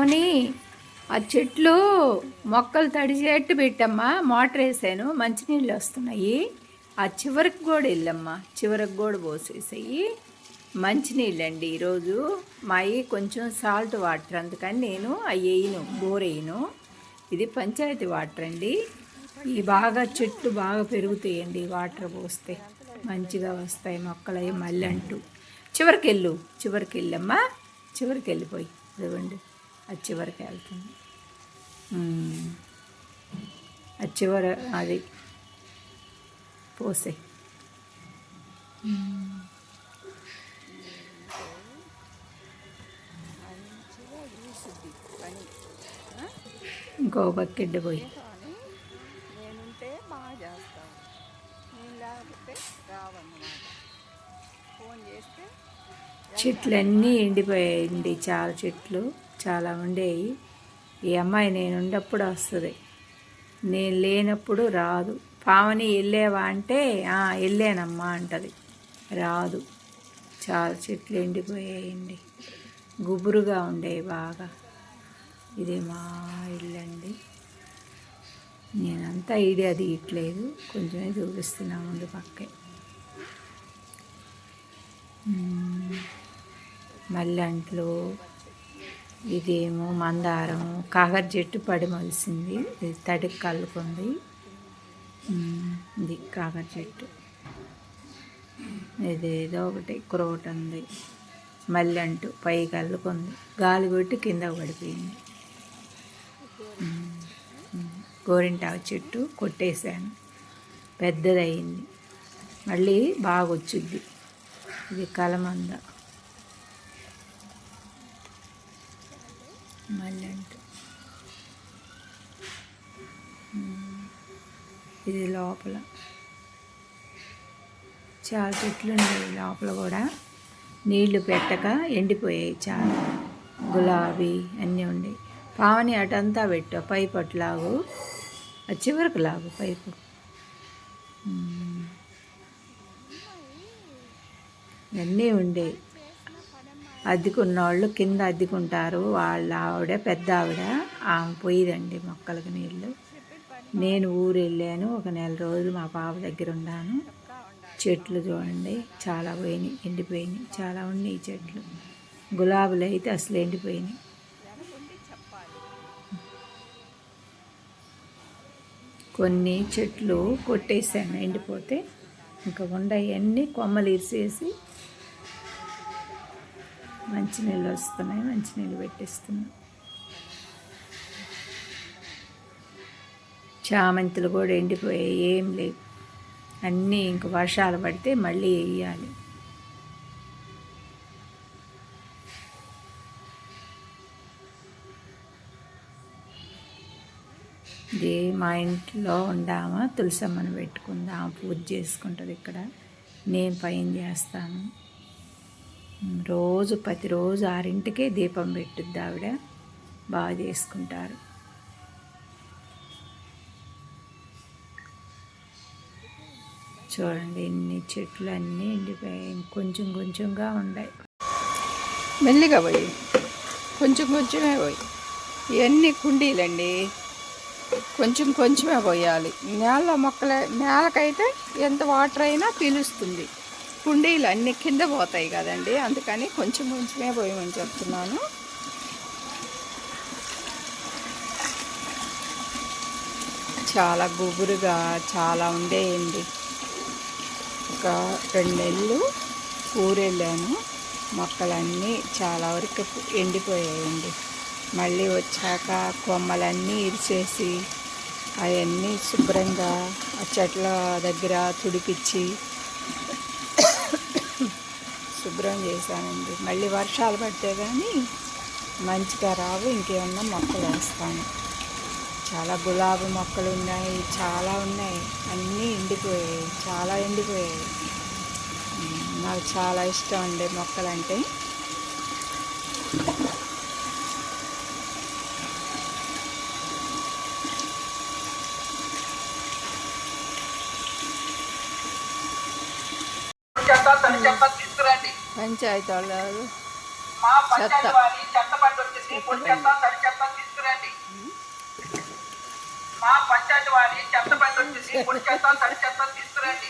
పావని ఆ చెట్లు మొక్కలు తడిచేట్టు పెట్టమ్మా. మోటార్ వేసాను. మంచినీళ్ళు వస్తున్నాయి. ఆ చివరికి కూడా వెళ్ళమ్మా. చివరికి కూడా పోసేసాయి. మంచినీళ్ళు అండి ఈరోజు మావి కొంచెం సాల్ట్ వాటర్. అందుకని నేను అవి వేయను బోర్ వేయను ఇది పంచాయతీ వాటర్ అండి. ఈ బాగా చెట్లు బాగా పెరుగుతాయండి వాటర్ పోస్తే. మంచిగా వస్తాయి మొక్కలు అవి మళ్ళీ అంటూ. చివరికి వెళ్ళు చివరికి వెళ్ళమ్మా చివరికి వెళ్ళిపోయి ఇదిగోండి అది చివరికి వెళ్తుంది. అది చివర అది పోసే. ఇంకో బకెట్ పోయి. నేనుంటే బాగా చేస్తాను. నేను లేకపోతే రావన్నమాట. ఫోన్ చేస్తే చెట్లన్నీ ఎండిపోయాయండి చాలా చెట్లు. చాలా ఉండేవి ఈ అమ్మాయి నేను ఉండప్పుడు వస్తుంది నేను లేనప్పుడు రాదు. పావని వెళ్ళేవా అంటే వెళ్ళానమ్మా అంటది. రాదు. చాలా చెట్లు ఎండిపోయాయండి. గుబురుగా ఉండేవి బాగా. ఇది మా ఇల్లండి. నేనంతా ఐడియా తీయట్లేదు. కొంచెమే చూపిస్తున్నా ముందు పక్కే. మల్లెంట్లు ఇదేమో మందారం కాగర్ చెట్టు పడి మొలిసింది ఇది తడికి కలుకుంది ఇది కాగర్ చెట్టు. ఇదేదో ఒకటి క్రోట్ ఉంది. మళ్ళీ అంటూ పైకి అల్లుకుంది గాలి కొట్టి కింద పడిపోయింది. గోరింటాకు చెట్టు కొట్టేశాను. పెద్దదయింది. మళ్ళీ బాగా వచ్చింది ఇది కలమంద. మళ్ళీ ఉమ్. ఇది లోపల. చాలా చెట్లు ఉన్నాయి లోపల కూడా. నీళ్ళు పెట్టక ఎండిపోయాయి చాలా. గులాబీ అన్నీ ఉండేవి పావని అటంతా పెట్టు పైపు అట్లాగు. ఆ చివరికి లాగు పైపు. ఉమ్. అన్నీ ఉండేవి అద్దెకున్న వాళ్ళు కింద అద్దెకుంటారు. వాళ్ళ ఆవిడ పెద్ద ఆవిడ ఆమె పోయిదండి మొక్కలకు నీళ్ళు. నేను ఊరు వెళ్ళాను ఒక నెల రోజులు మా పాప దగ్గర ఉన్నాను చెట్లు చూడండి చాలా పోయినాయి ఎండిపోయినాయి. చాలా ఉన్నాయి చెట్లు. గులాబీలు అయితే అసలు ఎండిపోయినాయి. కొన్ని చెట్లు కొట్టేసాను ఎండిపోతే. ఇంకా ఉండవన్నీ కొమ్మలు ఇరిసేసి మంచినీళ్ళు వస్తున్నాయి మంచినీళ్ళు పెట్టిస్తున్నాం. చామంతులు కూడా ఎండిపోయాయి ఏం లేవు. అన్నీ ఇంక వర్షాలు పడితే మళ్ళీ వేయాలి. ఇది మా ఇంట్లో ఉండామా తులసమ్మను పెట్టుకుందాం పూజ చేసుకుంటుంది ఇక్కడ. నేను పైన చేస్తాను. రోజు ప్రతిరోజు ఆరింటికే దీపం పెట్టుద్ది ఆవిడ. బాగా చేసుకుంటారు. చూడండి ఇన్ని చెట్లు అన్నీ ఎండిపోయాయి. కొంచెం కొంచెంగా ఉన్నాయి. మెల్లిగా పోయి. కొంచెం కొంచెమే పోయి. ఇవన్నీ కుండీలండి. కొంచెం కొంచెమే పోయాలి. నేల మొక్కల నేలకైతే ఎంత వాటర్ అయినా పీలుస్తుంది. కుండీలు అన్ని కింద పోతాయి కదండి. అందుకని కొంచెం కొంచెమే పోయమని చెప్తున్నాను. చాలా గుబురుగా చాలా ఉండేయండి. ఒక రెండు నెలలు ఊరెళ్ళాను. మొక్కలన్నీ చాలా వరకు ఎండిపోయాయండి. మళ్ళీ వచ్చాక కొమ్మలన్నీ ఇరిచేసి అవన్నీ శుభ్రంగా ఆ చెట్ల దగ్గర తుడిపించి శుభ్రం చేశానండి. మళ్ళీ వర్షాలు పడితే కానీ మంచిగా రావు ఇంకేమన్నా మొక్కలు వేస్తాను. చాలా గులాబీ మొక్కలు ఉన్నాయి చాలా ఉన్నాయి. అన్నీ ఎండిపోయాయి చాలా ఎండిపోయాయి. నాకు చాలా ఇష్టం అండి మొక్కలంటే. చెత్త తీసుకురండి. పంచాయతీ వాళ్ళు చెత్త చెత్త వచ్చేసి తీసుకురండి. మా పంచాయతీ వాళ్ళు చెత్త బండి వచ్చేసి చెత్త చెత్త తీసుకురండి.